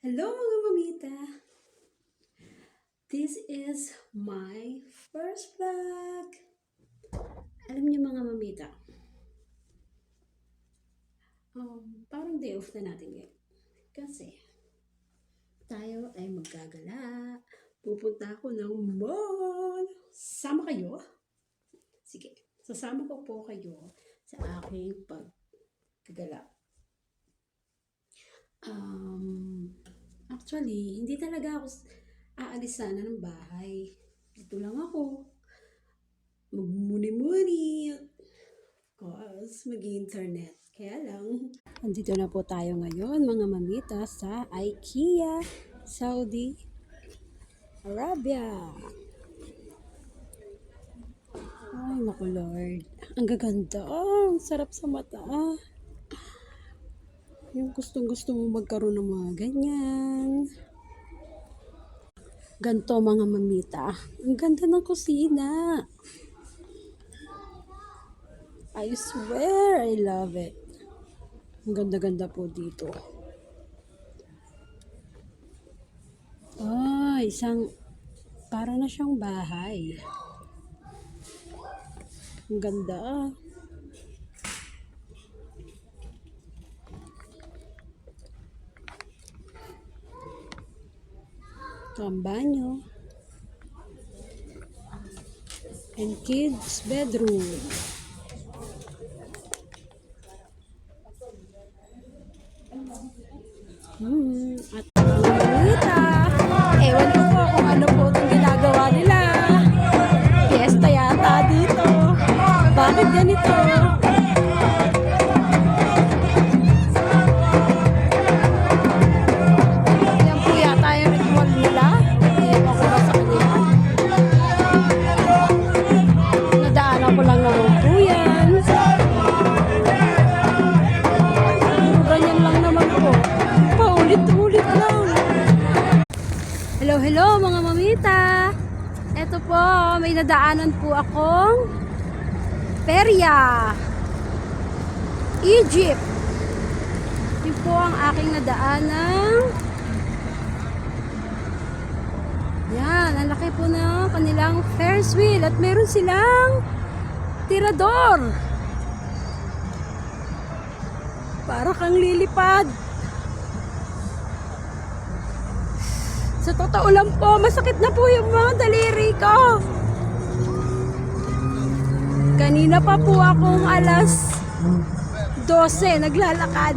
Hello mga mamita! This is my first vlog! Alam niyo mga mamita, um, parang day off na natin ngayon. Kasi, tayo ay maggagala. Pupunta ako ng mall. Sama kayo? Sige, sasama ko po kayo sa aking paggagala. Um, actually, hindi talaga ako aalis sana ng bahay. Dito lang ako. Magmuni-muni. Cause mag-internet. Kaya lang. Andito na po tayo ngayon, mga mamita, sa IKEA, Saudi Arabia. Ay, naku Lord. Ang gaganda. Ang sarap sa mata. Yung gustong gusto mo magkaroon ng mga ganyan. Ganto mga mamita. Ang ganda ng kusina. I swear, I love it. Ang ganda-ganda po dito. Ah, isang, para na siyang bahay. Ang ganda ah. Ang banyo. And kids bedroom. Hmm, at Mamita. Ewan ko po ano po itong ginagawa nila. Fiesta yata dito. Bakit ganito? Hello, mga mamita. Ito po, may nadaanan po akong perya. Egypt. Yun po ang aking nadaanan. Yan, ang laki po ng kanilang Ferris wheel at meron silang tirador. Para kang lilipad. Sa totoo lang po, masakit na po yung mga daliri ko. Kanina pa po akong alas 12 naglalakad.